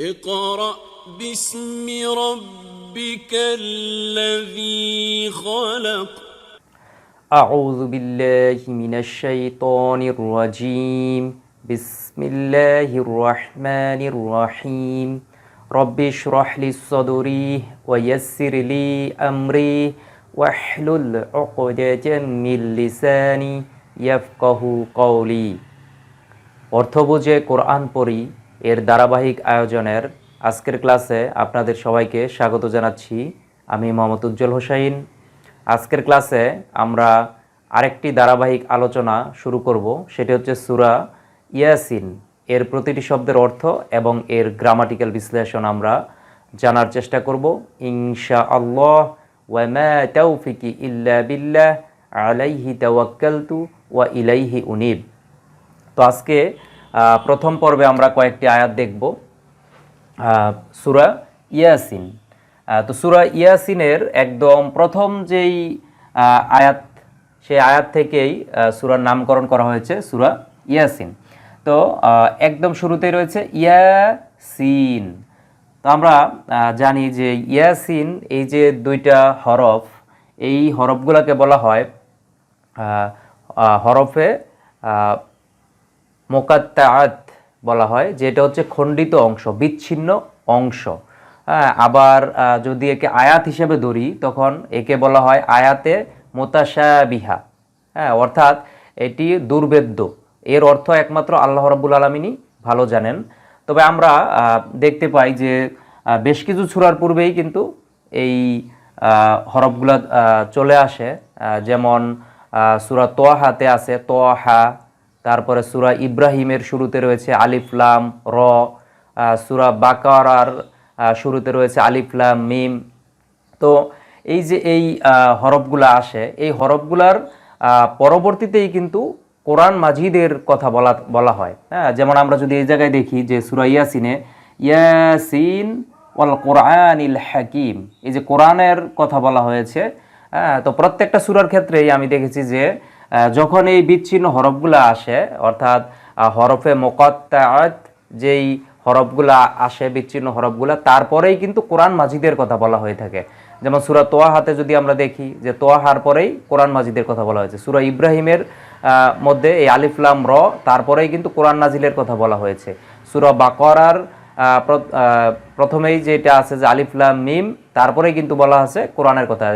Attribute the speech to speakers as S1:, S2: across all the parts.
S1: اقرأ باسم ربك الذي خلق
S2: أعوذ بالله من الشيطان الرجيم بسم الله الرحمن الرحيم رب اشرح لي صدري ويسر لي أمري واحلل عقدة من لساني يفقه قولي অর্থ বুঝে কোরআন পড়ি এর ধারাবাহিক আয়োজনের আজকের ক্লাসে আপনাদের সবাইকে স্বাগত জানাচ্ছি। আমি মোহাম্মদ উজ্জ্বল হোসাইন। আজকের ক্লাসে আমরা আরেকটি ধারাবাহিক আলোচনা শুরু করব, সেটি হচ্ছে সুরা ইয়াসিন। এর প্রতিটি শব্দের অর্থ এবং এর গ্রামাটিক্যাল বিশ্লেষণ আমরা জানার চেষ্টা করব। ইনশা আল্লাহ ওয়ামা ইল্লা বিল্লাহ, আলাইহি তাওয়াক্কালতু ওয়া ইলাইহি উনিব। তো আজকে প্রথম পর্বে আমরা কয়েকটি আয়াত দেখব। সুরা ইয়াসিন। তো সুরা ইয়াসিনের একদম প্রথম যেই আয়াত, সেই আয়াত থেকেই সুরার নামকরণ করা হয়েছে সুরা ইয়াসিন। তো একদম শুরুতেই রয়েছে ইয়াসিন। তো আমরা জানি যে ইয়াসিন এই যে দুইটা হরফ, এই হরফগুলোকে বলা হয় হরফে মোকাত্তাআত বলা হয় যেটা হচ্ছে খণ্ডিত অংশ, বিচ্ছিন্ন অংশ। হ্যাঁ আবার যদি একে আয়াত হিসেবে ধরি, তখন একে বলা হয় আয়াতে মোতাশাবিহা। হ্যাঁ অর্থাৎ এটি দুর্বেদ্য এর অর্থ একমাত্র আল্লাহ রাব্বুল আলমিনই ভালো জানেন। তবে আমরা দেখতে পাই যে বেশ কিছু ছুরার পূর্বেই কিন্তু এই হরফগুলা চলে আসে। যেমন সুরা তোয়াহাতে আছে, তোয়াহা তারপরে সুরা ইব্রাহিমের শুরুতে রয়েছে আলিফলাম র সুরা বাকারার শুরুতে রয়েছে আলিফলাম মিম। তো এই যে এই হরফগুলা আসে, এই হরফগুলার পরবর্তীতেই কিন্তু কোরআন মাজিদের কথা বলা বলা হয়। হ্যাঁ যেমন আমরা যদি এই জায়গায় দেখি যে সুরা ইয়াসিনে, ইয়াসিন ওয়াল কোরআনিল হাকিম এই যে কোরআনের কথা বলা হয়েছে। হ্যাঁ তো প্রত্যেকটা সুরার ক্ষেত্রেই আমি দেখেছি যে যখন এই বিচ্ছিন্ন হরফগুলো আসে, অর্থাৎ হরফে মোকাত্তাআত যেই হরফগুলা আসে, বিচ্ছিন্ন হরফগুলা, তারপরেই কিন্তু কোরআন মাজিদের কথা বলা হয়ে থাকে। যেমন সুরা তোয়াহাতে যদি আমরা দেখি, যে তোয়াহার পরেই কোরআন মাজিদের কথা বলা হয়েছে। সুরা ইব্রাহিমের মধ্যে এই আলিফলাম র, তারপরেই কিন্তু কোরআন নাজিলের কথা বলা হয়েছে। সুরা বাকরার প্রথমেই যেটা আছে যে আলিফলাম মিম, তারপরেই কিন্তু বলা আছে কোরআনের কথা।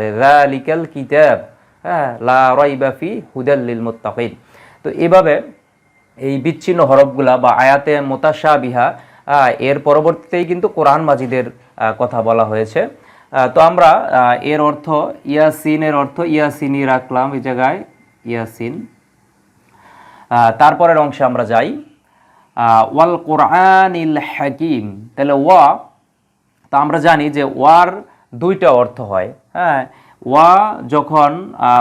S2: লিকাল কিতাব। হ্যাঁ লা রাইবা ফি হুদাল লিল তো এভাবে এই বিচ্ছিন্ন হরফগুলা বা আয়াতে মোতাশা বিহা এর পরবর্তীতেই কিন্তু কোরআন মাজিদের কথা বলা হয়েছে। তো আমরা এর অর্থ ইয়াসিনের অর্থ ইয়াসিনই রাখলাম এই জায়গায়, ইয়াসিন। তারপরের অংশে আমরা যাই। ওয়াল কোরআনিল হাকিম, তাহলে ওয়া, তা আমরা জানি যে ওয়ার দুইটা অর্থ হয় হ্যাঁ। ওয়া যখন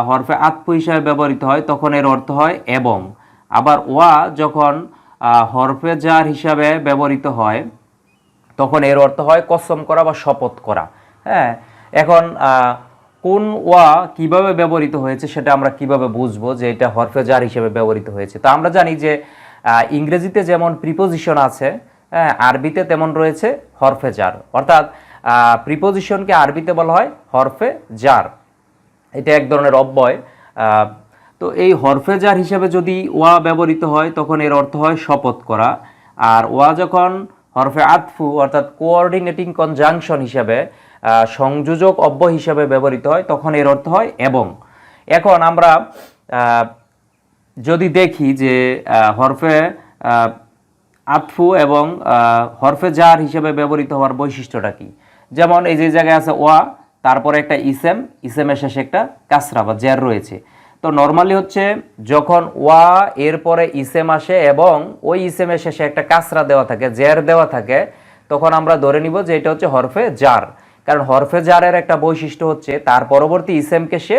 S2: হরফে আত্ম হিসাবে ব্যবহৃত হয়, তখন এর অর্থ হয় এবং। আবার ওয়া যখন হরফে জার হিসাবে ব্যবহৃত হয়, তখন এর অর্থ হয় কসম করা বা শপথ করা। হ্যাঁ? এখন কোন ওয়া কীভাবে ব্যবহৃত হয়েছে সেটা আমরা কীভাবে বুঝব যে এটা হরফে জার হিসেবে ব্যবহৃত হয়েছে? তো আমরা জানি যে ইংরেজিতে যেমন প্রিপোজিশন আছে হ্যাঁ আরবিতে তেমন রয়েছে হরফে জার। অর্থাৎ প্রিপোজিশনকে আরবিতে বলা হয় হরফে জার এটা এক ধরনের অব্যয়। তো এই হরফে জার হিসাবে যদি ওয়া ব্যবহৃত হয়, তখন এর অর্থ হয় শপথ করা। আর ওয়া যখন হরফে আতফু, অর্থাৎ কোঅর্ডিনেটিং কনজাংশন হিসাবে সংযোজক অব্যয় হিসাবে ব্যবহৃত হয়, তখন এর অর্থ হয় এবং। এখন আমরা যদি দেখি যে হরফে আতফু এবং হরফে জার হিসেবে ব্যবহৃত হওয়ার বৈশিষ্ট্যটা কি? যেমন এই যে জায়গায় আছে ওয়া, তারপরে একটা ইসেম, ইসেমের শেষে একটা কাসরা বা জ্যার রয়েছে। তো নর্মালি হচ্ছে যখন ওয়া, এরপরে ইসেম আসে এবং ওই ইসেমের শেষে একটা কাসরা দেওয়া থাকে, জ্যার দেওয়া থাকে, তখন আমরা ধরে নিব যে এটা হচ্ছে হরফে জার কারণ হরফে জারের একটা বৈশিষ্ট্য হচ্ছে, তার পরবর্তী ইসেমকে সে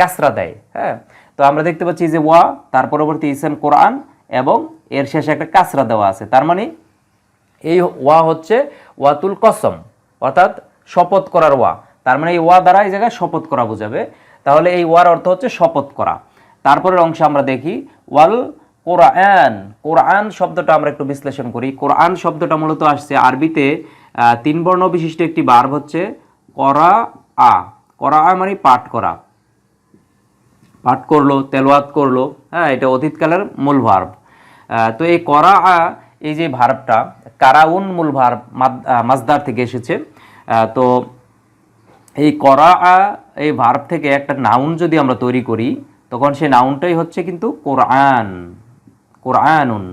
S2: কাসরা দেয় হ্যাঁ? তো আমরা দেখতে পাচ্ছি যে ওয়া, তার পরবর্তী ইসেম কোরআন এবং এর শেষে একটা কাসরা দেওয়া আছে। তার মানে এই ওয়া হচ্ছে ওয়াতুল কসম। অর্থাৎ শপথ করার ওয়া। তার মানে এই ওয়া দ্বারা এই জায়গায় শপথ করা বোঝাবে। তাহলে এই ওয়ার অর্থ হচ্ছে শপথ করা। তারপরের অংশে আমরা দেখি ওয়াল কোরআন। কোরআন শব্দটা আমরা একটু বিশ্লেষণ করি। কোরআন শব্দটা মূলত আসছে আরবিতে তিন বর্ণ বিশিষ্ট একটি বার্ব হচ্ছে করা আ। করা আ মানে পাঠ করা। পাঠ করল তেলোয়াত করল হ্যাঁ এটা অতীতকালের মূল ভার্ব তো এই করা আ, এই যে ভার্বটা কারাউন মূল ভার্ব মাজদার থেকে এসেছে। তো এই করা এই ভার্ব থেকে একটা নাউন যদি আমরা তৈরি করি, তখন সেই নাউনটাই হচ্ছে কিন্তু কোরআন, কোরআনুন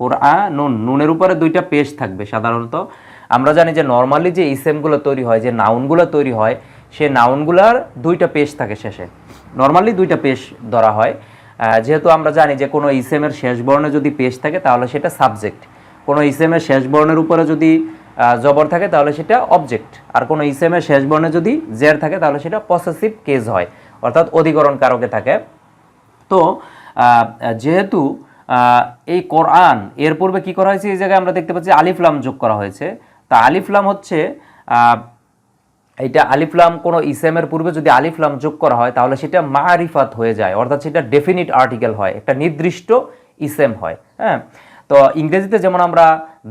S2: কোরআনুন। নুনের উপরে দুইটা পেশ থাকবে সাধারণত। আমরা জানি যে নর্মালি যে ইসেমগুলো তৈরি হয়, যে নাউনগুলো তৈরি হয় সে নাউনগুলার দুইটা পেশ থাকে শেষে। নর্মালি দুইটা পেশ ধরা হয়। যেহেতু আমরা জানি যে কোনো ইসেমের শেষ বর্ণে যদি পেশ থাকে, তাহলে সেটা সাবজেক্ট কোনো ইসেমের শেষ বর্ণের উপরে যদি জবর থাকে, তাহলে সেটা অবজেক্ট আর কোনো ইসেমের শেষ বর্ণে যদি জের থাকে, তাহলে সেটা পসেসিভ কেস হয়, অর্থাৎ অধিকরণ কারকে থাকে। তো যেহেতু এই কোরআন, এর পূর্বে কি করা হয়েছে? এই জায়গায় আমরা দেখতে পাচ্ছি আলিফলাম যোগ করা হয়েছে। তা আলিফলাম হচ্ছে এটা আলিফলাম কোনো ইসেমের পূর্বে যদি আলিফলাম যোগ করা হয়, তাহলে সেটা মারিফাত হয়ে যায়, অর্থাৎ সেটা ডেফিনিট আর্টিকেল হয়, একটা নির্দিষ্ট ইসেম হয় হ্যাঁ? তো ইংরেজিতে যেমন আমরা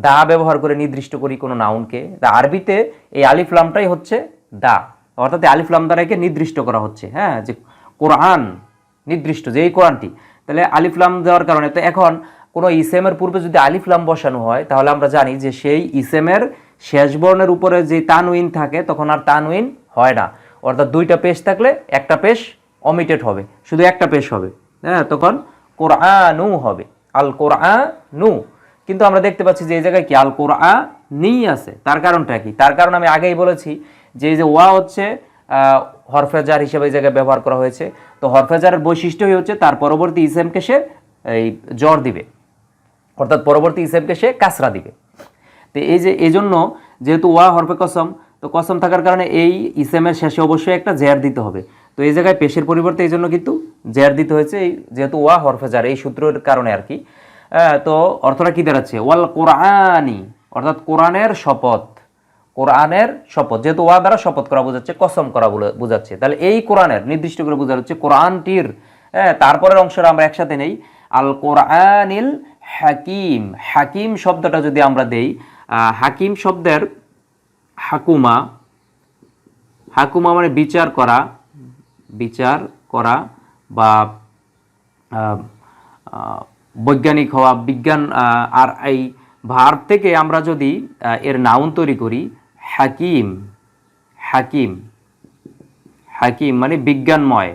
S2: দা ব্যবহার করে নির্দিষ্ট করি কোনো নাউনকে তা আরবিতে এই আলিফলামটাই হচ্ছে দা। অর্থাৎ আলিফলাম দ্বারা একে নির্দিষ্ট করা হচ্ছে হ্যাঁ যে কোরআন নির্দিষ্ট, যে এই কোরআনটি। তাহলে আলিফলাম দেওয়ার কারণে, তো এখন কোনো ইসেমের পূর্বে যদি আলিফলাম বসানো হয়, তাহলে আমরা জানি যে সেই ইসেমের শেষ বর্ণের উপরে যে তানউইন থাকে, তখন আর তানউইন হয় না। অর্থাৎ দুইটা পেশ থাকলে একটা পেশ অমিটেড হবে, শুধু একটা পেশ হবে হ্যাঁ তখন কোরআনু হবে। আল কোরআনু কিন্তু আমরা দেখতে পাচ্ছি যে এই জায়গায় কি আল নি আছে। তার কারণটা কি? তার কারণ আমি আগেই বলেছি যে এই যে ওয়া হচ্ছে হরফেজার হিসেবে এই জায়গায় ব্যবহার করা হয়েছে। তো হরফেজারের বৈশিষ্ট্যই হচ্ছে তার পরবর্তী ইসেমকে সে, এই, জ্বর দিবে। অর্থাৎ পরবর্তী ইসেমকে সে কাসরা দিবে। তো এই যে এই জন্য যেহেতু ওয়া হরফে কসম, তো কসম থাকার কারণে এই ইসেমের শেষে অবশ্যই একটা জের দিতে হবে। তো এই জায়গায় পেশের পরিবর্তে এই জন্য কিন্তু জের দিতে হয়েছে যেহেতু ওয়া হরফে জার এই সূত্রের কারণে আর কি। তো অর্থটা কি দাঁড়াচ্ছে? ওয়াল কোরআনি, অর্থাৎ কোরআনের শপথ কোরআনের শপথ, যেহেতু ওয়া দ্বারা শপথ করা বোঝাচ্ছে, কসম করা বোঝাচ্ছে। তাহলে এই কোরআনের নির্দিষ্ট করে বোঝা হচ্ছে কোরআনটির হ্যাঁ তারপরের অংশটা আমরা একসাথে নেই। আল কোরআনিল হাকিম হাকিম শব্দটা যদি আমরা দেই হাকিম শব্দের হাকুমা হাকুমা মানে বিচার করা বিচার করা বা বৈজ্ঞানিক হওয়া, বিজ্ঞান আর এই ভার্ব থেকে আমরা যদি এর নাউন তৈরি করি, হাকিম হাকিম হাকিম মানে বিজ্ঞানময়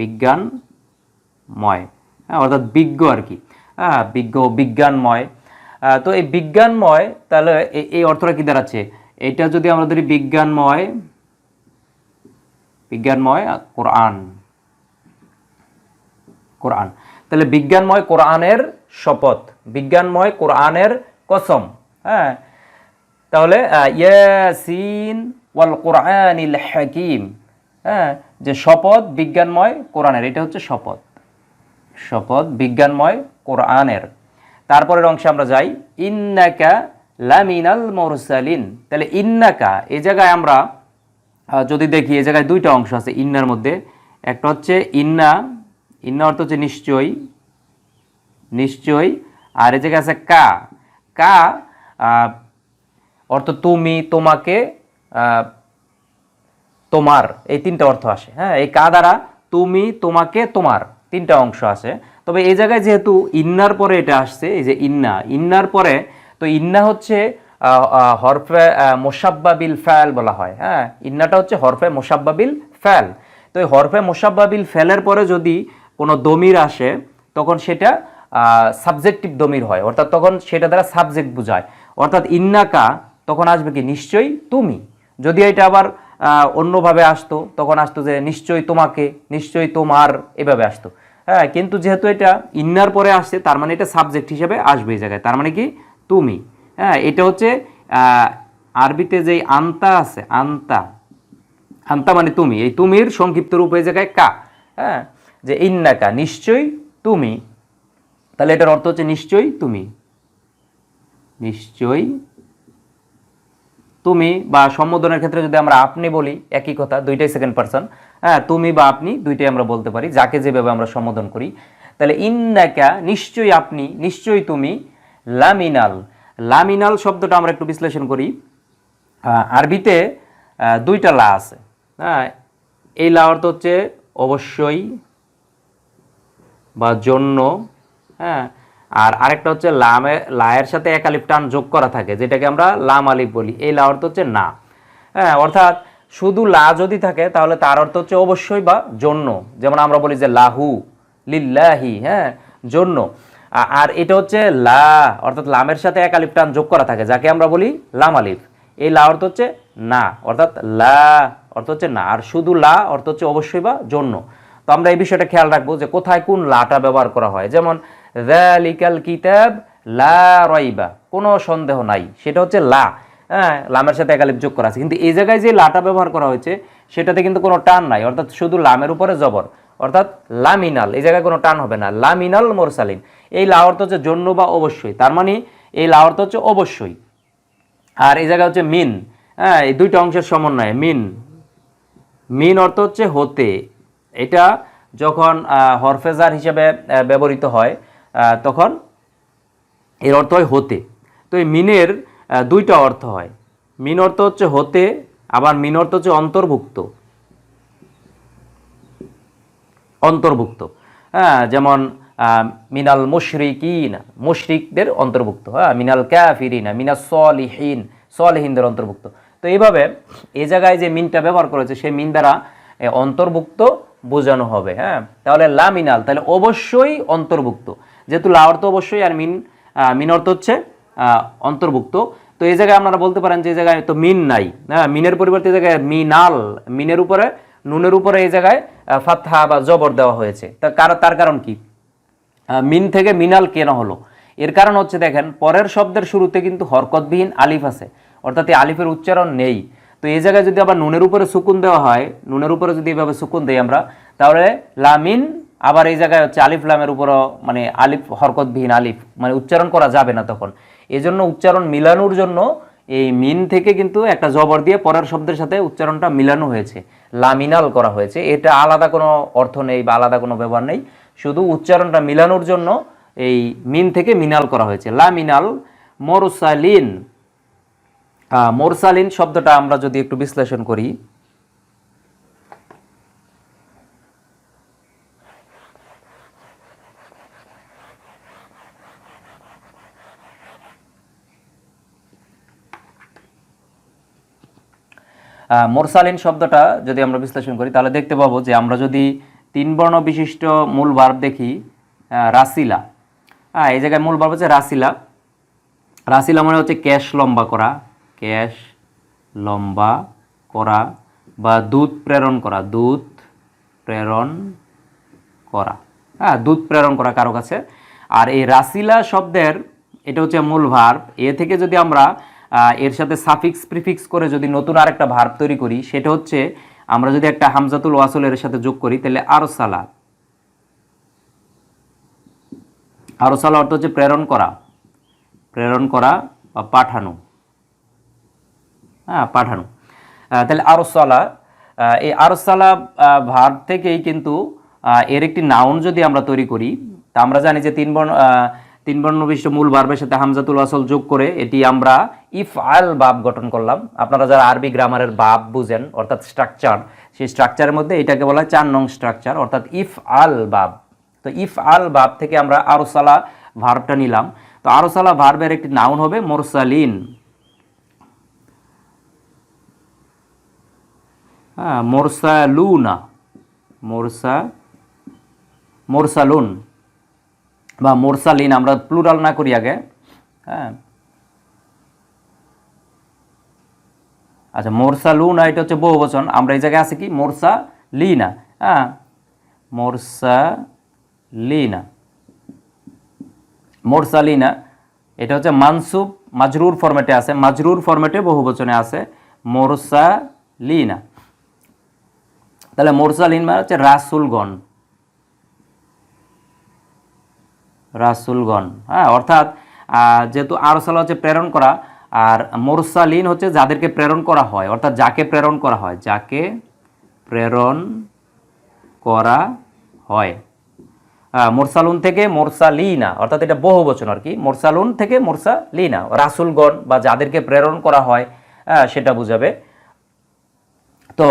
S2: বিজ্ঞানময় হ্যাঁ অর্থাৎ বিজ্ঞ আর কি হ্যাঁ বিজ্ঞ, বিজ্ঞানময় তো এই বিজ্ঞানময়, তাহলে এই অর্থটা কি দাঁড়াচ্ছে? এটা যদি আমরা ধরি বিজ্ঞানময় বিজ্ঞানময় কোরআন। কোরআন। তাহলে বিজ্ঞানময় কোরআনের শপথ, বিজ্ঞানময় কোরআনের কসম হ্যাঁ? তাহলে ইয়াসিন ওয়াল কোরআনিল হাকিম হ্যাঁ? যে শপথ বিজ্ঞানময় কোরআনের, এটা হচ্ছে শপথ। শপথ বিজ্ঞানময় কোরআনের। তারপরের অংশে আমরা যাই, ইন্নাকা লামিনাল মুরসালিন। তাহলে ইন্নাকা এই জায়গায় আমরা যদি দেখি এই জায়গায় দুইটা অংশ আছে, ইন্নার মধ্যে। একটা হচ্ছে ইন্না ইন্না অর্থ হচ্ছে নিশ্চয়ই নিশ্চয়ই। আর এই জায়গায় আছে কা। কা অর্থ তুমি, তোমাকে তোমার, এই তিনটা অর্থ আসে। হ্যাঁ এই কা দ্বারা তুমি, তোমাকে, তোমার তিনটা অংশ আসে তবে এই জায়গায় যেহেতু ইন্নার পরে এটা আসছে, এই যে ইন্না, ইন্নার পরে, তো ইন্না হচ্ছে হরফে মোসাব্বাবিল ফ্যাল বলা হয় হ্যাঁ? ইন্নাটা হচ্ছে হরফে মোসাব্বাবিল ফ্যাল। তো এই হরফে মোসাব্বাবিল ফ্যালের পরে যদি কোনো দমির আসে, তখন সেটা সাবজেক্টিভ দমির হয়, অর্থাৎ তখন সেটা দ্বারা সাবজেক্ট বোঝায়। অর্থাৎ ইন্নাকা, তখন আসবে কি? নিশ্চয়ই তুমি। যদি এটা আবার অন্যভাবে আসতো, তখন আসতো যে নিশ্চয়ই তোমাকে, নিশ্চয়ই তোমার, এভাবে আসতো। হ্যাঁ কিন্তু যেহেতু এটা ইন্নার পরে আসছে, তার মানে এটা সাবজেক্ট হিসেবে আসবে এই জায়গায়। তার মানে কি? তুমি। হ্যাঁ এটা হচ্ছে আরবিতে যেই আন্তা আছে, আন্তা। আন্তা মানে তুমি। এই তুমির সংক্ষিপ্ত রূপ এই জায়গায় কা। হ্যাঁ যে ইন্নাকা, নিশ্চয়ই তুমি। তাহলে এটার অর্থ হচ্ছে নিশ্চয়ই তুমি। নিশ্চয়ই তুমি বা সম্বোধনের ক্ষেত্রে যদি আমরা আপনি বলি, একই কথা, দুইটাই সেকেন্ড পারসন হ্যাঁ তুমি বা আপনি, দুইটাই আমরা বলতে পারি, যাকে যেভাবে আমরা সম্বোধন করি। তাহলে ইন্নাকা, নিশ্চয়ই আপনি, নিশ্চয়ই তুমি, লামিনাল। লামিনাল শব্দটা আমরা একটু বিশ্লেষণ করি। আরবিতে দুইটা লা আছে। হ্যাঁ এই লা অর্থ হচ্ছে অবশ্যই বা জন্য হ্যাঁ আর আরেকটা হচ্ছে লামে, লায়ের সাথে এক আলিফ টান যোগ করা থাকে, যেটাকে আমরা লাম আলিফ বলি। এই লা অর্থ হচ্ছে না। হ্যাঁ অর্থাৎ শুধু লা যদি থাকে, তাহলে তার অর্থ হচ্ছে অবশ্যই বা জন্য। যেমন আমরা বলি যে লাহু লিল্লাহি হ্যাঁ জন্য। আর এটা হচ্ছে লা, অর্থাৎ লামের সাথে এক আলিফ টান যোগ করা থাকে। যাকে আমরা বলি লাম আলিফ। এই লা অর্থ হচ্ছে না, অর্থাৎ লা অর্থ হচ্ছে না। আর শুধু লা অর্থ হচ্ছে অবশ্যই বা জন্য। তো আমরা এই বিষয়টা খেয়াল রাখব যে কোথায় কোন লাটা ব্যবহার করা হয়। যেমন লিকাল কিতাব লা রইবা কোনো সন্দেহ নাই। সেটা হচ্ছে লা। হ্যাঁ লামের সাথে একালিপ যোগ করা আছে। কিন্তু এই জায়গায় যে লাটা ব্যবহার করা হয়েছে, সেটাতে কিন্তু কোনো টান নাই। অর্থাৎ শুধু লামের উপরে জবর। অর্থাৎ লামিনাল, এই জায়গায় কোনো টান হবে না। লামিনাল মোরসালিন। এই লা অর্থ হচ্ছে জন্য বা অবশ্যই। তার মানে এই লা অর্থ হচ্ছে অবশ্যই। আর এই জায়গা হচ্ছে মিন। হ্যাঁ এই দুইটা অংশের সমন্বয়ে, মিন। মিন অর্থ হচ্ছে হতে। এটা যখন হরফেজার হিসেবে ব্যবহৃত হয় তখন এর অর্থ হয় হতে। তো এই মিনের দুইটা অর্থ হয়। মিন অর্থ হচ্ছে হতে, আবার মিন অর্থ হচ্ছে অন্তর্ভুক্ত। অন্তর্ভুক্ত। হ্যাঁ যেমন মিনাল মুশরিকিনা, মুশরিকদের অন্তর্ভুক্ত। হ্যাঁ মিনাল ক্যাফিরিনা মিনাল সলিহীন, সলিহীনদের অন্তর্ভুক্ত। তো এইভাবে এই জায়গায় যে মিনটা ব্যবহার করেছে সেই মিন দ্বারা অন্তর্ভুক্ত বোঝানো হবে। হ্যাঁ তাহলে লা মিনাল, তাহলে অবশ্যই অন্তর্ভুক্ত। যেহেতু লা অর্থ অবশ্যই আর মিন মিন অর্থ হচ্ছে অন্তর্ভুক্ত। তো এই জায়গায় আপনারা বলতে পারেন যে এই জায়গায় তো মিন নাই। হ্যাঁ মিনের পরিবর্তে জায়গায় মিনাল, মিনের উপরে নুনের উপরে এই জায়গায় ফাতহা বা জবর দেওয়া হয়েছে। তার কারণ তার কারণ কি? মিন থেকে মিনাল কেন হলো? এর কারণ হচ্ছে দেখেন, পরের শব্দের শুরুতে কিন্তু হরকতবিহীন আলিফ আছে। অর্থাৎ এই আলিফের উচ্চারণ নেই। তো এই জায়গায় যদি আবার নুনের উপরে সুকুন দেওয়া হয়, নুনের উপরে যদি এভাবে সুকুন দেই আমরা, তাহলে লামিন, আবার এই জায়গায় হচ্ছে আলিফ লামের উপরও মানে আলিফ, হরকতবিহীন আলিফ মানে উচ্চারণ করা যাবে না তখন। এই জন্য উচ্চারণ মিলানোর জন্য এই মিন থেকে কিন্তু একটা জবর দিয়ে পরের শব্দের সাথে উচ্চারণটা মিলানো হয়েছে। লামিনাল করা হয়েছে। এটা আলাদা কোনো অর্থ নেই বা আলাদা কোনো ব্যবহার নেই। শুধু উচ্চারণটা মিলানোর জন্য এই মিন থেকে মিনাল করা হয়েছে। লামিনাল মোরসালিন। মোরসালিন শব্দটা আমরা যদি একটু বিশ্লেষণ করি। মোরসালিন শব্দটা যদি আমরা বিশ্লেষণ করি, তাহলে দেখতে পাবো যে আমরা যদি তিন বর্ণ বিশিষ্ট মূল ভার্ব দেখি রাসিলা। হ্যাঁ এই জায়গায় মূল ভার্ব হচ্ছে রাসিলা। রাসিলা মানে হচ্ছে ক্যাশ লম্বা করা, ক্যাশ লম্বা করা বা দুধ প্রেরণ করা, দুধ প্রেরণ করা। হ্যাঁ দুধ প্রেরণ করা কারও কাছে। আর এই রাসিলা শব্দের, এটা হচ্ছে মূল ভার্ব এ থেকে যদি আমরা এর সাথে সাফিক্স প্রিফিক্স করে যদি নতুন আরেকটা ভার্ব তৈরি করি, সেটা হচ্ছে আমরা যদি একটা হামজাতুল ওয়াসল এর সাথে যোগ করি, তাহলে আরসালা আরসালা অর্থ হচ্ছে প্রেরণ করা। প্রেরণ করা বা পাঠানো। হ্যাঁ পাঠানো। তাহলে আরসালা এই আরসালা ভার্ব থেকেই কিন্তু এর একটি নাউন যদি আমরা তৈরি করি, তা আমরা জানি যে তিন বর্ণ তিন বর্ণ বিশিষ্ট মূল ভার্বের সাথে হামজাতুল আসল যোগ করে এটি আমরা ইফ আল বাব গঠন করলাম। আপনারা যারা আরবি গ্রামারের বাব বুঝেন, অর্থাৎ স্ট্রাকচার সেই স্ট্রাকচারের মধ্যে এটাকে বলা হয় চার নং স্ট্রাকচার অর্থাৎ ইফ আল বাব। তো ইফ আল বাব থেকে আমরা আরসালা ভার্বটা নিলাম। তো আরসালা ভার্বের একটি নাউন হবে মোরসালিন। হ্যাঁ মোরসালুনা। মোরসা মোরসালুন। বা মোরসালিন আমরা প্লুরাল না করি আগে হ্যাঁ? আচ্ছা মোরসালুনা এটা হচ্ছে বহু বচন। আমরা এই জায়গায় আছে কি? মোরসা লিনা হ্যাঁ? মোরসা লিনা মোরসালিনা এটা হচ্ছে মানসুব মাজরুর ফরম্যাটে আছে। মাজরুর ফরম্যাটে বহু বচনে আছে, মোরসা লিনা তাহলে মোরসালিন মানে হচ্ছে রাসুলগণ। রাসুলগণ। হ্যাঁ অর্থাৎ যেহেতু আরসাল হচ্ছে প্রেরণ করা, আর মোরসালিন হচ্ছে যাদেরকে প্রেরণ করা হয়, অর্থাৎ যাকে প্রেরণ করা হয়, যাকে প্রেরণ করা হয়। মোরসালুন থেকে মোরসালিনা, অর্থাৎ এটা বহু বচন আর কি, মোরসালুন থেকে মোরসালিনা, রাসুলগণ বা যাদেরকে প্রেরণ করা হয় সেটা বুঝাবে। তো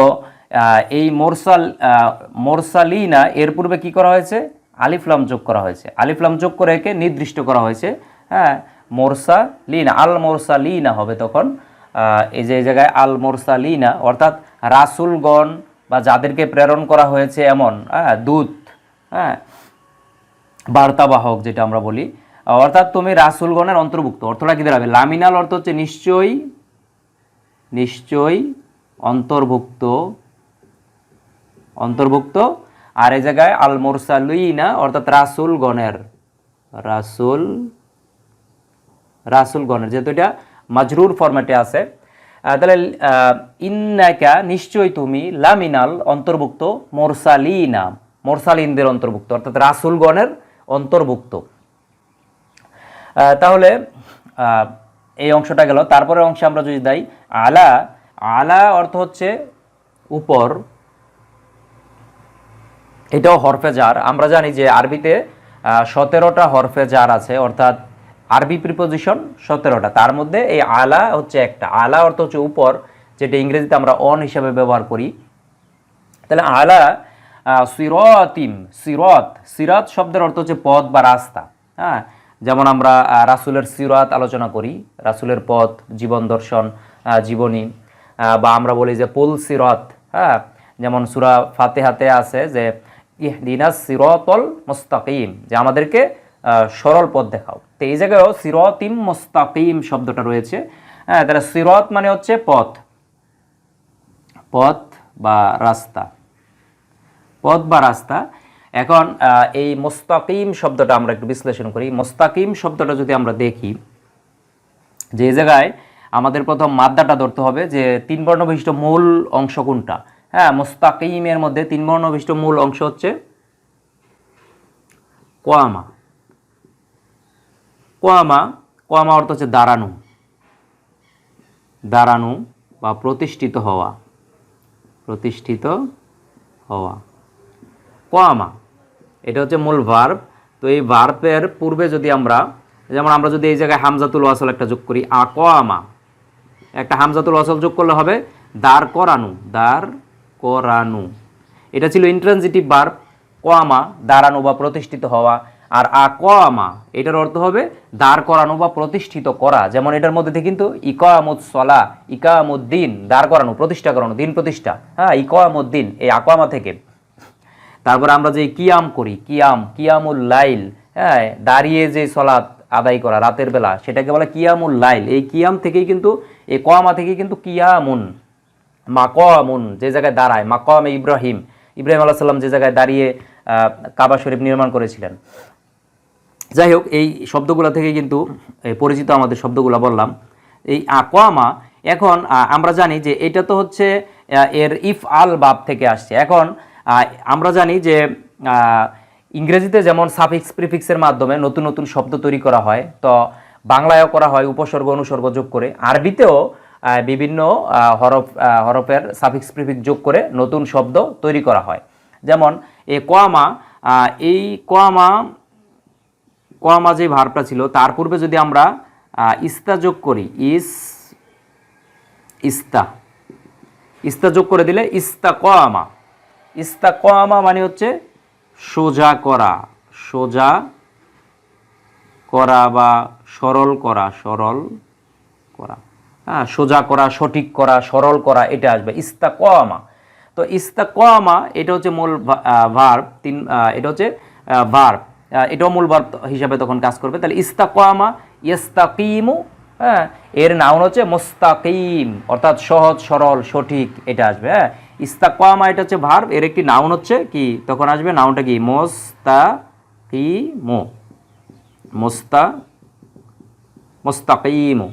S2: এই মোরসাল মোরসালিনা, এর পূর্বে কি করা হয়েছে? আলিফলাম যোগ করা হয়েছে। আলিফলাম যোগ করে একে নির্দিষ্ট করা হয়েছে। হ্যাঁ মোরসালিনা আল মোরসালিনা হবে তখন। এই যে জায়গায় আল মোরসালিনা অর্থাৎ রাসুলগণ বা যাদেরকে প্রেরণ করা হয়েছে এমন হ্যাঁ দূত হ্যাঁ বার্তাবাহক যেটা আমরা বলি, অর্থাৎ তুমি রাসুলগণের অন্তর্ভুক্ত, অর্থটা কি দাঁড়াবে? লামিনাল অর্থ হচ্ছে নিশ্চয়ই নিশ্চয়ই অন্তর্ভুক্ত অন্তর্ভুক্ত আর এই জায়গায় আল মোরসালুইনা অর্থাৎ রাসুলগণের রাসুল রাসুলগণের যেহেতু এটা মাজরুর ফরম্যাটে আছে। তাহলে ইন্নাকা, নিশ্চয়ই তুমি, লামিনাল অন্তর্ভুক্ত মোরসালিনা। মোরসালিনদের অন্তর্ভুক্ত, অর্থাৎ রাসুলগণের অন্তর্ভুক্ত। তাহলে এই অংশটা গেল। তারপরে অংশে আমরা যদি দেই আলা আলা অর্থ হচ্ছে উপর। এটাও হরফে জার আমরা জানি যে আরবিতে সতেরোটা হরফে জার আছে অর্থাৎ আরবি প্রিপোজিশন সতেরোটা। তার মধ্যে এই আলা হচ্ছে একটা। আলা অর্থ হচ্ছে উপর যেটা ইংরেজিতে আমরা অন হিসাবে ব্যবহার করি। তাহলে আলা আহ, সিরতিম সিরত। সিরাত শব্দের অর্থ হচ্ছে পথ বা রাস্তা। হ্যাঁ? যেমন আমরা রাসুলের রাসূলের সিরাত আলোচনা করি। রাসুলের পথ জীবন দর্শন জীবনী। বা আমরা বলি যে পুল সিরত। হ্যাঁ? যেমন সুরা ফাতেহাতে আছে যে ইহদিনাস সিরতল মুস্তাকিম, যে আমাদেরকে সরল পথ দেখাও। তো এই জায়গায়ও সিরতিম মুস্তাকিম শব্দটা রয়েছে। হ্যাঁ তাহলে সিরত মানে হচ্ছে পথ। পথ বা রাস্তা। পথ বা রাস্তা। এখন এই মোস্তাকিম শব্দটা আমরা একটু বিশ্লেষণ করি। মোস্তাকিম শব্দটা যদি আমরা দেখি, যে জায়গায় আমাদের প্রথম মাদ্দাটা ধরতে হবে যে তিন বর্ণ বিশিষ্ট মূল অংশ কোনটা? হ্যাঁ মোস্তাকিমের মধ্যে তিন বর্ণ বিশিষ্ট মূল অংশ হচ্ছে কোয়ামা। কোয়ামা কোয়ামা অর্থ হচ্ছে দাঁড়ানো। দাঁড়ানো বা প্রতিষ্ঠিত হওয়া। প্রতিষ্ঠিত হওয়া। কোয়ামা, এটা হচ্ছে মূল ভার্ব তো এই ভার্বের পূর্বে যদি আমরা, যেমন আমরা যদি এই জায়গায় হামজাতুল ওয়াসল একটা যোগ করি আকোয়ামা একটা হামজাতুল ওয়াসল যোগ করলে হবে দাঁড় করানু, দাঁড় করানু। এটা ছিল ইন্ট্রানজিটিভ ভার্ব কোয়ামা, দাঁড়ানো বা প্রতিষ্ঠিত হওয়া। আর আকোয়ামা এটার অর্থ হবে দাঁড় করানো বা প্রতিষ্ঠিত করা। যেমন এটার মধ্যে কিন্তু ইকামুদ সলা ইকামুদ্দিন, দাঁড় করানো, প্রতিষ্ঠা করানো, দিন প্রতিষ্ঠা। হ্যাঁ ইকামুদ্দিন, এই আকোয়ামা থেকে। তারপর আমরা যে কিয়াম করি, কিয়াম কিয়ামুল লাইল হ্যাঁ দাঁড়িয়ে যে সলাৎ আদায় করা, রাতের বেলা, সেটাকে বলে কিয়ামুল লাইল এই কিয়াম থেকেই কিন্তু, এই কোয়ামা থেকেই কিন্তু কিয়ামুন। মাকামুন, যে জায়গায় দাঁড়ায়। মাকাম ইব্রাহিম। ইব্রাহিম আল্লাহ সাল্লাম যে জায়গায় দাঁড়িয়ে কাবা শরীফ নির্মাণ করেছিলেন। যাই হোক, এই শব্দগুলো থেকে কিন্তু পরিচিত আমাদের শব্দগুলো বললাম। এই আকোয়ামা এখন আমরা জানি যে এটা তো হচ্ছে এর ইফ আল বাব থেকে আসছে। এখন আমরা জানি যে ইংরেজিতে যেমন সাফিক্স প্রিফিক্সের মাধ্যমে নতুন নতুন শব্দ তৈরি করা হয়, তো বাংলায়ও করা হয় উপসর্গ, অনুসর্গ যোগ করে। আরবিতেও বিভিন্ন হরফ হরফের সাফিক্স প্রিফিক্স যোগ করে নতুন শব্দ তৈরি করা হয়। যেমন এই কোয়ামা এই কোয়ামা কোয়ামা যে ভার্বটা ছিল, তার পূর্বে যদি আমরা ইস্তা যোগ করি, ইস, ইস্তা ইস্তা যোগ করে দিলে ইস্তা কোয়ামা। ইস্তা কোয়ামা মানে হচ্ছে সোজা করা সোজা করা বা সরল করা সরল করা। হ্যাঁ সোজা করা, সঠিক করা, সরল করা, এটা আসবে। ইস্তা কোয়ামা তো ইস্তা কোয়ামা এটা হচ্ছে মূল ভার্ব তিন এটা হচ্ছে ভার্ব এটাও মূল ভার্ব হিসাবে তখন কাজ করবে। তাহলে ইস্তা কোয়ামা ইস্তাকিমু হ্যাঁ এর নাউন হচ্ছে মোস্তাকিম, অর্থাৎ সহজ, সরল, সঠিক, এটা আসবে হ্যাঁ। ইস্তাকওয়ামা এটা হচ্ছে ভার্ব এর একটি নাউন হচ্ছে কি? তখন আসবে নাউনটা কি? মোস্তাকিমু। মোস্তা মোস্তাকিমু।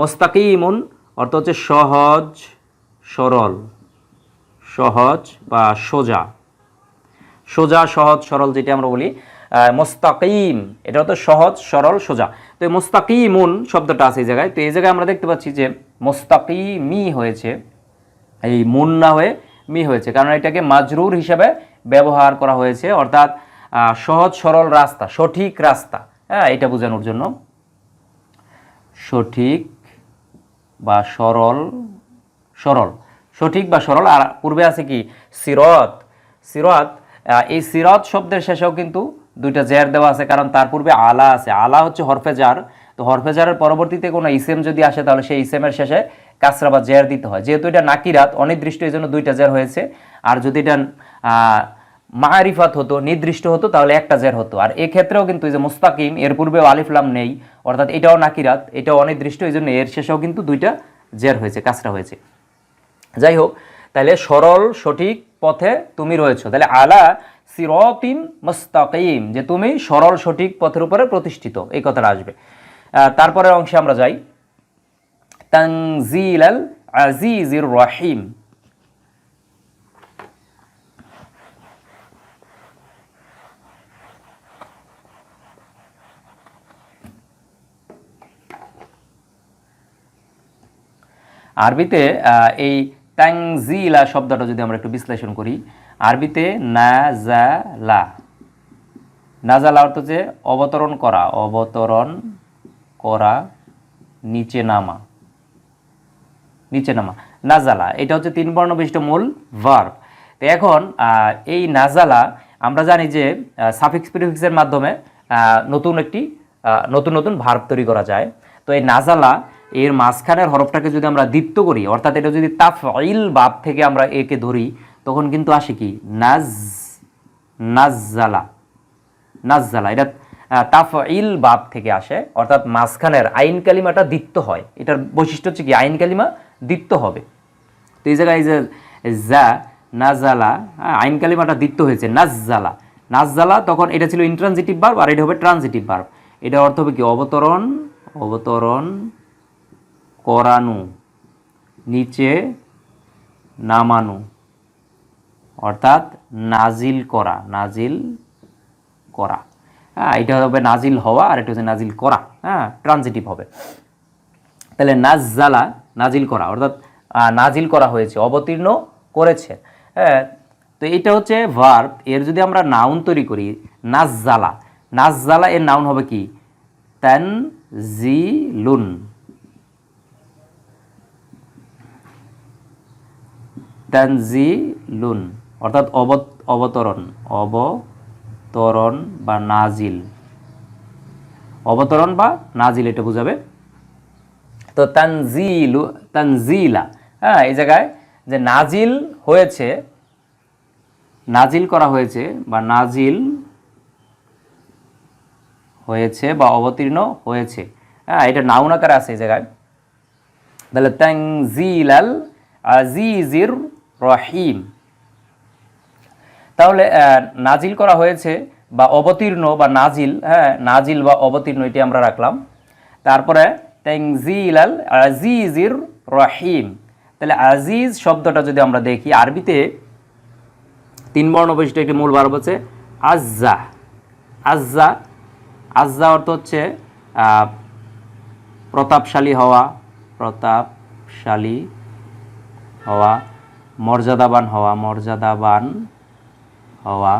S2: মোস্তাকিমুন অর্থ হচ্ছে সহজ, সরল। সহজ বা সোজা। সোজা, সহজ, সরল যেটা আমরা বলি মোস্তাকিম। এটা হতো সহজ, সরল, সোজা। তো এই মোস্তাকিমুন শব্দটা আছে এই জায়গায়। তো এই জায়গায় আমরা দেখতে পাচ্ছি যে মোস্তাকিমি হয়েছে। এই মুন না হয়ে মি হয়েছে। কারণ এটাকে মাজরুর হিসাবে ব্যবহার করা হয়েছে। অর্থাৎ সহজ, সরল রাস্তা, সঠিক রাস্তা। হ্যাঁ এটা বোঝানোর জন্য। সঠিক বা সরল সরল। সঠিক বা সরল, আর পূর্বে আছে কি? সিরত। সিরত এই সিরত শব্দের শেষেও কিন্তু দুইটা জের দেওয়া আছে, কারণ তার পূর্বে আলা আছে। আলা হচ্ছে হরফেজার তো হরফেজারের পরবর্তীতে কোনো ইসেম যদি আসে, তাহলে সেই ইসেমের শেষে কাসরা বা জের দিতে হয়। যেহেতু এটা নাকিরাত, অনির্দিষ্ট এই জন্য দুইটা জের হয়েছে। আর যদি এটা আহ, মারিফাত হতো নির্দিষ্ট হতো তাহলে একটা জের হতো। আর এক্ষেত্রেও কিন্তু এই যে মুস্তাকিম এর পূর্বেও আলিফলাম নেই অর্থাৎ এটাও নাকিরাত এটাও অনির্দিষ্ট এই জন্য এর শেষেও কিন্তু দুইটা জের হয়েছে কাসরা হয়েছে। যাই হোক তাহলে সরল সঠিক পথে তুমি রয়েছো। তাহলে আলা সিরতিন মুস্তাকিম যে তুমি সরল সঠিক পথের উপরে প্রতিষ্ঠিত এই কথাটা আসবে। তারপরের অংশে আমরা যাই। তানজিল আল আজিজির রহিম। আরবিতে এই তাংজিলা শব্দটা যদি আমরা একটু বিশ্লেষণ করি, আরবিতে নাজালা নাজালা অর্থ যে অবতরণ করা অবতরণ করা, নিচে নামা। নিচে নামা। নাজালা এটা হচ্ছে তিন বর্ণ বিশিষ্ট মূল ভার্ব তো এখন এই নাজালা আমরা জানি যে সাফিক্স প্রিফিক্সের মাধ্যমে নতুন একটি নতুন নতুন ভার্ব তৈরি করা যায়। তো এই নাজালা এর মাঝখানের হরফটাকে যদি আমরা দীপ্ত করি অর্থাৎ এটা যদি তাফইল বাপ থেকে আমরা একে ধরি তখন কিন্তু আসে কি? নাজ নাজালা নাজ্জালা এটা তাফইল বাপ থেকে আসে অর্থাৎ মাঝখানের আইন কালিমাটা দ্বিত্ব হয়। এটার বৈশিষ্ট্য হচ্ছে কি? আইন কালিমা দ্বিত্ব হবে। তো এই জায়গায় যে জা নাজালা হ্যাঁ, আইন কালিমাটা দ্বিত্ব হয়েছে নাজ্জালা। নাজ্জালা তখন এটা ছিল ইন্ট্রানজিটিভ বার্ব আর এটা হবে ট্রানজিটিভ বার্ব এটা অর্থ হবে কি? অবতরণ অবতরণ করানো নিচে নামানো। অর্থাৎ নাজিল করা নাজিল করা। হ্যাঁ এটা হবে নাজিল হওয়া আর এটা হচ্ছে নাজিল করা। হ্যাঁ ট্রানজিটিভ হবে। তাহলে নাজ্জালা, নাজিল করা, অর্থাৎ নাজিল করা হয়েছে, অবতীর্ণ করেছে। হ্যাঁ তো এটা হচ্ছে ভার্ব এর যদি আমরা নাউন তৈরি করি, নাজ্জালা। নাজ্জালা এর নাউন হবে কি? তান জি লুন তানজিলুন, অর্থাৎ অব অবতরণ অবতরণ বা নাজিল। অবতরণ বা নাজিল এটা বোঝাবে। তো তানজিলু, তানজিলা হ্যাঁ এই জায়গায় যে নাজিল হয়েছে, নাজিল করা হয়েছে বা নাজিল হয়েছে বা অবতীর্ণ হয়েছে হ্যাঁ এটা নাউন আকারে আছে এই জায়গায়। তাহলে তাংজিল আল আজিজির রহিম। তাহলে নাজিল করা হয়েছে বা অবতীর্ণ বা নাজিল হ্যাঁ নাজিল বা অবতীর্ণ এটি আমরা রাখলাম। তারপরে তাংজিল আল আজিজির রহিম। তাহলে, আজিজ শব্দটা যদি আমরা দেখি, আরবিতে তিন বর্ণ বৈশিষ্ট্য, একটি মূল ভার্ব হচ্ছে আজ্জা। আজ্জা আজ্জা অর্থ হচ্ছে প্রতাপশালী হওয়া প্রতাপশালী হওয়া। মর্যাদাবান হওয়া মর্যাদাবান হওয়া।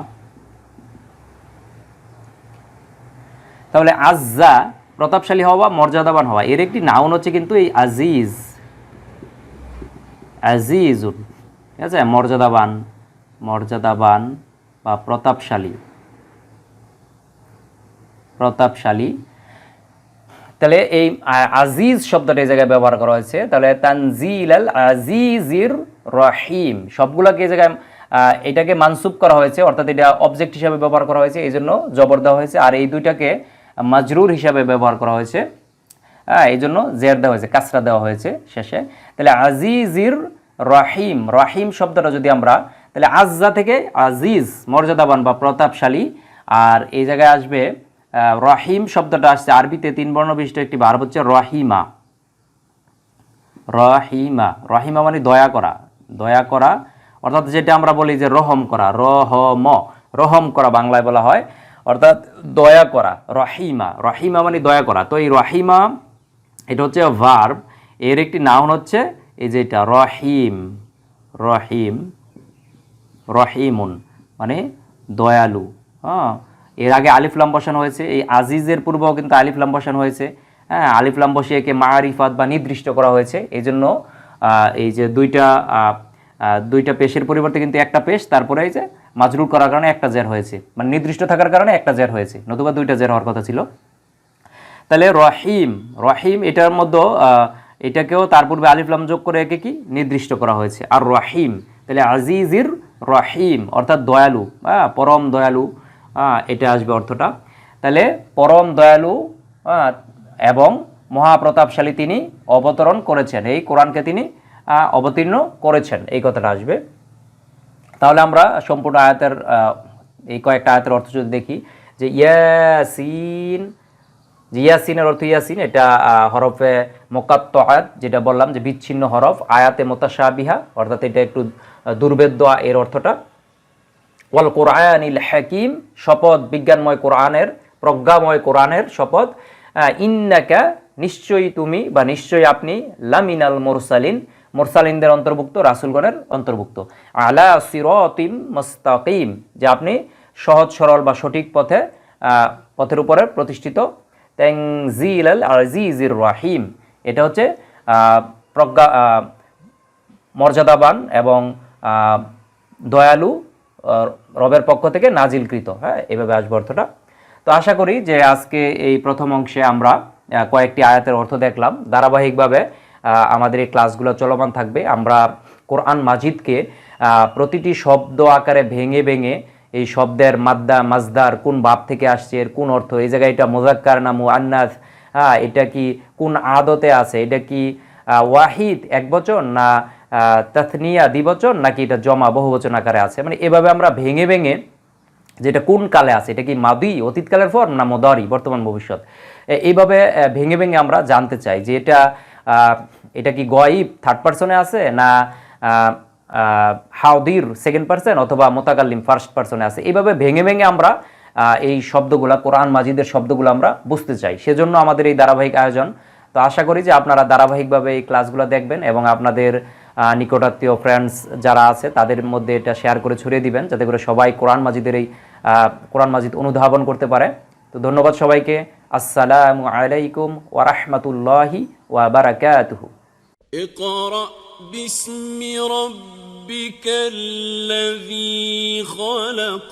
S2: তাহলে আজ্জা প্রতাপশালী হওয়া, মর্যাদাবান হওয়া, এর একটি নাউন হচ্ছে কিন্তু এই আজিজ। আজিজুন, ঠিক আছে? মর্যাদাবান মর্যাদাবান বা প্রতাপশালী। প্রতাপশালী তাহলে এই আজিজ শব্দটা এই জায়গায় ব্যবহার করা হয়েছে। তাহলে তানজিল আল আজিজির রহিম সবগুলোকে এই জায়গায় এটাকে মানসুব করা হয়েছে, অর্থাৎ এটা অবজেক্ট হিসাবে ব্যবহার করা হয়েছে, এই জন্য জবর দেওয়া হয়েছে, আর এই দুইটাকে মাজরুর হিসাবে ব্যবহার করা হয়েছে। হ্যাঁ এই জন্য জের দেওয়া হয়েছে, কাসরা দেওয়া হয়েছে শেষে। তাহলে আজিজির রহিম রহিম শব্দটা যদি আমরা, তাহলে আজ্জা থেকে আজিজ, মর্যাদাবান বা প্রতাপশালী, আর এই জায়গায় আসবে রহিম শব্দটা আসছে। আরবিতে তিন বর্ণ বিশিষ্ট একটি ভার্ব হচ্ছে রহিমা। রহিমা। রহিমা মানে দয়া করা। দয়া করা অর্থাৎ যেটা আমরা বলি যে রহম করা। রহম। রহম করা বাংলায় বলা হয়। অর্থাৎ দয়া করা। রহিমা। রহিমা মানে দয়া করা। তো এই রহিমা, এটা হচ্ছে ভার্ব। এর একটি নাউন হচ্ছে এই যেটা, রহিম। রহিম। রহিমুন। মানে দয়ালু। হ্যাঁ। এর আগে আলিফলাম বসানো হয়েছে, এই আজিজের পূর্বেও কিন্তু আলিফলাম বসানো হয়েছে। হ্যাঁ আলিফলাম বসিয়ে একে মারিফাত বা নির্দিষ্ট করা হয়েছে। এই জন্য এই যে দুইটা দুইটা পেশের পরিবর্তে কিন্তু একটা পেশ, তারপরে এই যে মাজরুর করার কারণে একটা জের হয়েছে। মানে নির্দিষ্ট থাকার কারণে একটা জের হয়েছে, নতুবা দুইটা জের হওয়ার কথা ছিল। তাহলে রহিম রহিম এটার মধ্যে এটাকেও তার পূর্বে আলিফলাম যোগ করে একে কি? নির্দিষ্ট করা হয়েছে। আর রহিম, তাহলে আজিজির রহিম, অর্থাৎ দয়ালু হ্যাঁ পরম দয়ালু এটা আসবে অর্থটা। তাহলে পরম দয়ালু হ্যাঁ, এবং মহাপ্রতাপশালী তিনি অবতরণ করেছেন। এই কোরআনকে তিনি অবতীর্ণ করেছেন। এই কথাটা আসবে। তাহলে আমরা সম্পূর্ণ আয়াতের এই কয়েকটা আয়াতের অর্থ যদি দেখি যে ইয়াসিন যে ইয়াসিনের অর্থ ইয়াসিন এটা হরফে মোকাত্ত আয়াত যেটা বললাম যে বিচ্ছিন্ন হরফ আয়াতে মোতাসাবিহা অর্থাৎ এটা একটু দুর্বেদ্য এর অর্থটা। ওয়াল কোরআনিল হাকিম, শপথ বিজ্ঞানময় কোরআনের, প্রজ্ঞাময় কোরআনের শপথ। ইন্নাকা, নিশ্চয়ই তুমি বা নিশ্চয়ই আপনি লামিনাল মোরসালিন, মোরসালিনদের অন্তর্ভুক্ত, রাসুলগণের অন্তর্ভুক্ত। আলা সিরতিম মুস্তাকিম, যে আপনি সহজ, সরল বা সঠিক পথে পথের উপরে প্রতিষ্ঠিত। তেংজিল আল আজিজির রাহিম, এটা হচ্ছে প্রজ্ঞা মর্যাদাবান এবং দয়ালু রবের পক্ষ থেকে নাজিলকৃত হ্যাঁ এভাবে আসবে অর্থটা তো আশা করি যে আজকে এই প্রথম অংশে আমরা কয়েকটি আয়াতের অর্থ দেখলাম। ধারাবাহিকভাবে আমাদের এই ক্লাসগুলো চলমান থাকবে। আমরা কোরআন মাজিদকে প্রতিটি শব্দ আকারে ভেঙে ভেঙে এই শব্দের মাদ্দা, মাজদার কোন ভাব থেকে আসছে, এর কোন অর্থ, এই জায়গায় এটা মোজাক্কার না মুআন্নাস হ্যাঁ এটা কি কোন আদতে আছে, এটা কি ওয়াহিদ এক বচন না তাথনিয়া দ্বিবচন নাকি এটা জমা বহুবচন আকারে আছে? মানে এভাবে আমরা ভেঙে ভেঙে যেটা কোন কালে আছে, এটা কি মাদি, অতীতকালের ফর্ম না মদারি, বর্তমান ভবিষ্যৎ? এইভাবে ভেঙে ভেঙে আমরা জানতে চাই যে এটা এটা কি গয়ব থার্ড পার্সনে আছে না হাউদির সেকেন্ড পার্সন অথবা মোতাকাল্লিম ফার্স্ট পার্সনে আছে? এইভাবে ভেঙে ভেঙে আমরা এই শব্দগুলা, কোরআন মাজিদের শব্দগুলো আমরা বুঝতে চাই। সেজন্য আমাদের এই ধারাবাহিক আয়োজন। তো আশা করি যে আপনারা ধারাবাহিকভাবে এই ক্লাসগুলো দেখবেন এবং আপনাদের নিকটাত্মীয় ফ্রেন্ডস যারা আছে তাদের মধ্যে এটা শেয়ার করে ছড়িয়ে দিবেন যাতে করে সবাই কোরআন মাজিদের এই আহ, কোরআন মাজিদ অনুধাবন করতে পারে তো ধন্যবাদ সবাইকে আসসালামু আলাইকুম ওয়ারাহমাতুল্লাহি ওয়া বারাকাতুহু
S1: اقرأ باسم ربك الذي خلق